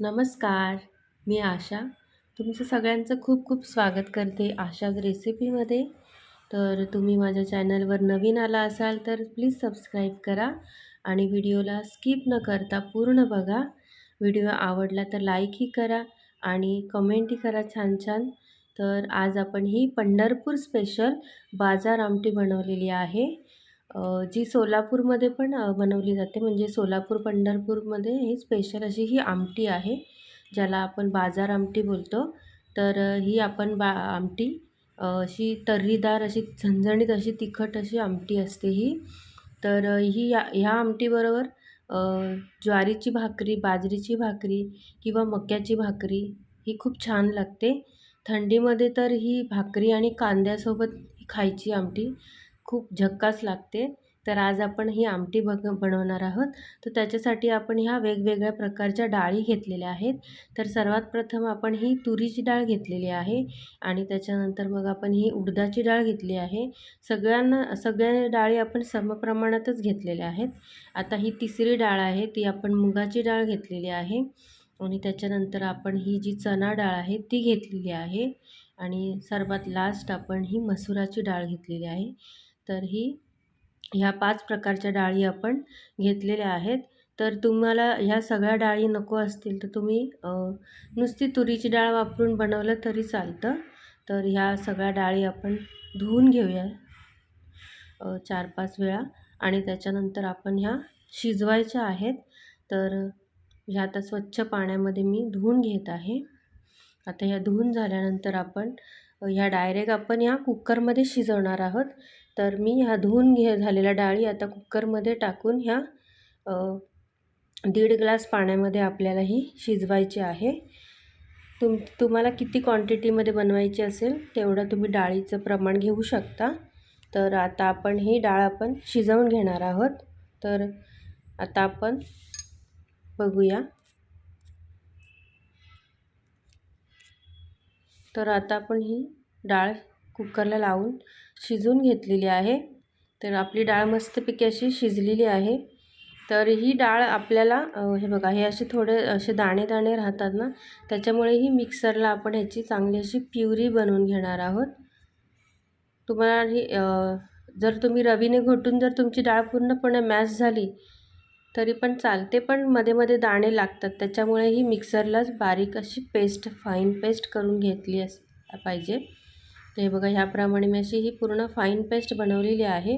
नमस्कार मी आशा. तुमचं सगळ्यांचं खूप खूप स्वागत करते आशाज रेसिपीमध्ये. तर तुम्ही माझ्या चॅनलवर नवीन आला असाल तर प्लीज सबस्क्राईब करा आणि व्हिडिओला स्किप न करता पूर्ण बघा. व्हिडिओ आवडला तर लाईकही करा आणि कमेंटही करा छान छान. तर आज आपण ही पंढरपूर स्पेशल बाजार आमटी बनवलेली आहे. जी सोलापूरमध्ये पण बनवली जाते. म्हणजे सोलापूर पंढरपूरमध्ये ही स्पेशल अशी ही आमटी आहे ज्याला आपण बाजार आमटी बोलतो. तर ही आपण बा आमटी अशी तर्रीदार अशी झणझणीत अशी तिखट अशी आमटी असते ही. तर ही या ह्या आमटीबरोबर ज्वारीची भाकरी बाजरीची भाकरी किंवा मक्याची भाकरी ही खूप छान लागते. थंडीमध्ये तर ही भाकरी आणि कांद्यासोबत खायची आमटी. खूप झक्कास लागते. तर आज आपण ही आमटी बघ बनवणार आहोत. तर त्याच्यासाठी आपण ह्या वेगवेगळ्या प्रकारच्या डाळी घेतलेल्या आहेत. तर सर्वात प्रथम आपण ही तुरीची डाळ घेतलेली आहे आणि त्याच्यानंतर मग आपण ही उडदाची डाळ घेतली आहे. सगळ्यांना सगळ्या डाळी आपण समप्रमाणातच घेतलेल्या आहेत. आता ही तिसरी डाळ आहे ती आपण मुगाची डाळ घेतलेली आहे आणि त्याच्यानंतर आपण ही जी चणा डाळ आहे ती घेतलेली आहे आणि सर्वात लास्ट आपण ही मसुराची डाळ घेतलेली आहे. तर ही ह्या पाच प्रकारच्या डाळी आपण घेतलेल्या आहेत. तर तुम्हाला ह्या सगळ्या डाळी नको असतील तर तुम्ही नुसती तुरीची डाळ वापरून बनवलं तरी चालतं. तर ह्या सगळ्या डाळी आपण धुवून घेऊया चार पाच वेळा. आणि त्याच्यानंतर आपण ह्या शिजवायच्या आहेत. तर ह्या आता स्वच्छ पाण्यामध्ये मी धुवून घेत आहे. आता ह्या धुवून झाल्यानंतर आपण ह्या डायरेक्ट आपण ह्या कुकरमध्ये शिजवणार आहोत. तर मी ह्या धुवून घे झालेल्या डाळी आता कुकरमध्ये टाकून ह्या दीड ग्लास पाण्यामध्ये आपल्याला ही शिजवायची आहे. तुम तुम्हाला किती क्वांटिटीमध्ये बनवायची असेल तेवढं तुम्ही डाळीचं प्रमाण घेऊ शकता. तर आता आपण ही डाळ आपण शिजवून घेणार आहोत. तर आता आपण बघूया. तर आता आपण ही डाळ कुकरला लावून शिजवून घेतलेली आहे. तर आपली डाळ मस्तपैकी अशी शिजलेली आहे. तर ही डाळ आपल्याला हे बघा हे असे थोडे असे दाणे दाणे राहतात ना त्याच्यामुळे ही मिक्सरला आपण ह्याची चांगली अशी प्युरी बनवून घेणार आहोत. तुम्हाला ही जर तुम्ही रवीने घोटून जर तुमची डाळ पूर्णपणे मॅश झाली तरी पण चालते पण मध्ये मध्ये दाणे लागतात. त्याच्यामुळे ही मिक्सरलाच बारीक अशी पेस्ट फाईन पेस्ट करून घेतली अस पाहिजे. तर हे बघा ह्याप्रमाणे मी अशी ही पूर्ण फाईन पेस्ट बनवलेली आहे.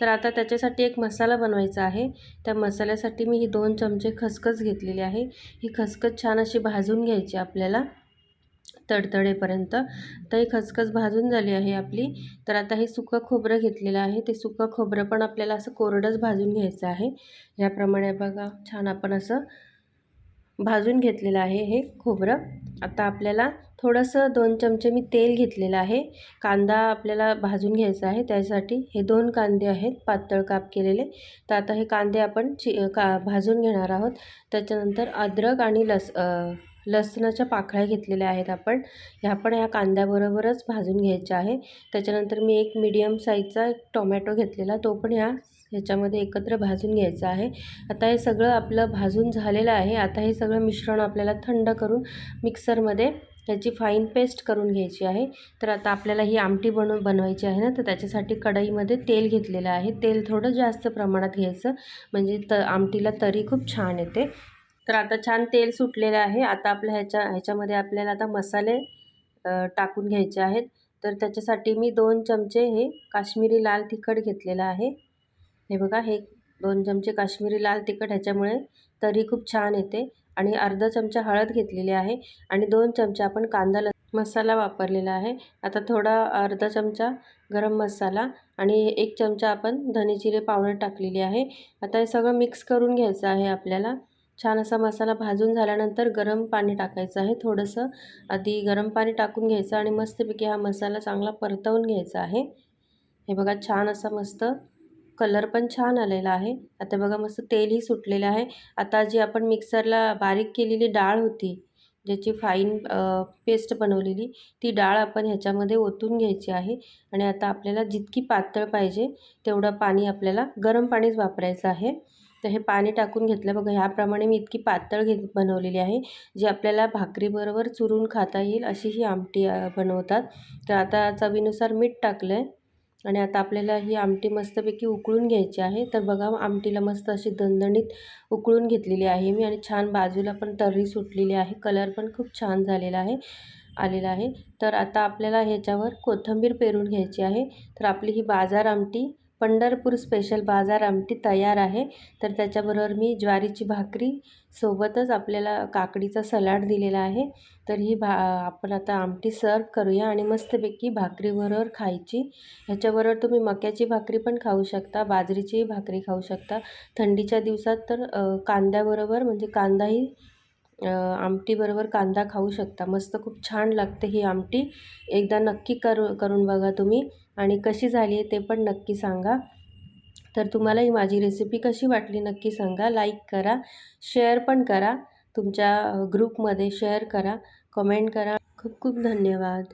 तर आता त्याच्यासाठी एक मसाला बनवायचा आहे. त्या मसाल्यासाठी मी ही दोन चमचे खसखस घेतलेली आहे. ही खसखस छान अशी भाजून घ्यायची आपल्याला तडतडेपर्यंत. तर ही खसखस भाजून झाली आहे आपली. तर आता हे सुकं खोबरं घेतलेलं आहे. ते सुकं खोबरं पण आपल्याला असं कोरडंच भाजून घ्यायचं आहे. याप्रमाणे बघा छान आपण असं भाजून घेतलेलं आहे हे खोबरं. आता आपल्याला थोडंसं दोन चमचे मी तेल घेतलेलं आहे. कांदा आपल्याला भाजून घ्यायचा आहे. त्यासाठी हे दोन कांदे आहेत पातळ काप केलेले. तर आता हे कांदे आपण चि का भाजून घेणार आहोत. त्याच्यानंतर अद्रक आणि लस लसणाच्या पाकळ्या घेतलेल्या आहेत आपण. ह्या पण ह्या कांद्याबरोबरच भाजून घ्यायच्या आहे. त्याच्यानंतर मी एक मीडियम साईजचा एक टोमॅटो घेतलेला तो पण ह्या ह्याच्यामध्ये एकत्र भाजून घ्यायचं आहे. आता हे सगळं आपलं भाजून झालेलं आहे. आता हे सगळं मिश्रण आपल्याला थंड करून मिक्सरमध्ये त्याची फाईन पेस्ट करून घ्यायची आहे. तर आता आपल्याला ही आमटी बनव बनवायची आहे ना तर त्याच्यासाठी कढईमध्ये तेल घेतलेलं आहे. तेल थोडं जास्त प्रमाणात घ्यायचं. म्हणजे त आमटीला तरी खूप छान येते. तर आता छान तेल सुटलेलं आहे. आता आपल्या ह्याच्या ह्याच्यामध्ये आपल्याला आता मसाले टाकून घ्यायचे आहेत. तर त्याच्यासाठी मी दोन चमचे हे काश्मीरी लाल तिखट घेतलेलं आहे. हे बघा हे दोन चमचे काश्मीरी लाल तिखट ह्याच्यामुळे तरी खूप छान येते. आणि अर्धा चमचा हळद घेतलेली आहे आणि दोन चमचे आपण कांदा ल मसाला वापरलेला आहे. आता थोडा अर्धा चमचा गरम मसाला आणि एक चमचा आपण धनेजिरे पावडर टाकलेली आहे. आता हे सगळं मिक्स करून घ्यायचं आहे आपल्याला. छान असा मसाला भाजून झाल्यानंतर गरम पाणी टाकायचं आहे. थोडंसं आधी गरम पाणी टाकून घ्यायचं आणि मस्तपैकी हा मसाला चांगला परतवून घ्यायचा आहे. हे बघा छान असा मस्त कलर पण छान आलेला आहे. आता बघा मस्त तेलही सुटलेलं आहे. आता जी आपण मिक्सरला बारीक केलेली डाळ होती ज्याची फाईन पेस्ट बनवलेली ती डाळ आपण ह्याच्यामध्ये ओतून घ्यायची आहे. आणि आता आपल्याला जितकी पातळ पाहिजे तेवढं पाणी आपल्याला गरम पाणीच वापरायचं आहे. तर हे पाणी टाकून घेतलं. बघा ह्याप्रमाणे मी इतकी पातळ घेत बनवलेली आहे जी आपल्याला भाकरीबरोबर चुरून खाता येईल अशी ही आमटी बनवतात. तर आता चवीनुसार मीठ टाकलं आहे आणि आता आपल्याला ही आमटी मस्तपैकी उकळून घ्यायची आहे. तर बघा आमटीला मस्त अशी दणदणीत उकळून घेतलेली आहे मी आणि छान बाजूला पण तर्री सुटलेली आहे. कलर पण खूप छान झालेला आहे आलेला आहे. तर आता आपल्याला ह्याच्यावर कोथिंबीर पेरून घ्यायची आहे. तर आपली ही बाजार आमटी पंढरपूर स्पेशल बाजार आमटी तयार आहे. तर त्याच्याबरोबर मी ज्वारीची भाकरी सोबतच आपल्याला काकडीचा सलाड दिलेला आहे. तर ही भा आपण आता आमटी सर्व करूया आणि मस्तपैकी भाकरीबरोबर खायची. ह्याच्याबरोबर तुम्ही मक्याची भाकरी पण खाऊ शकता बाजरीचीही भाकरी खाऊ शकता. थंडीच्या दिवसात तर कांद्याबरोबर म्हणजे कांदाही आमटीबरोबर कांदा खाऊ शकता. मस्त खूप छान लागते ही आमटी. एकदा नक्की करू करून बघा तुम्ही. आणि कशी झाली आहे ते पण नक्की सांगा. तर तुम्हाला ही माझी रेसिपी कशी वाटली नक्की सांगा. लाईक करा शेअर पण करा. तुमच्या ग्रुपमध्ये शेअर करा. कमेंट करा. खूप खूप धन्यवाद.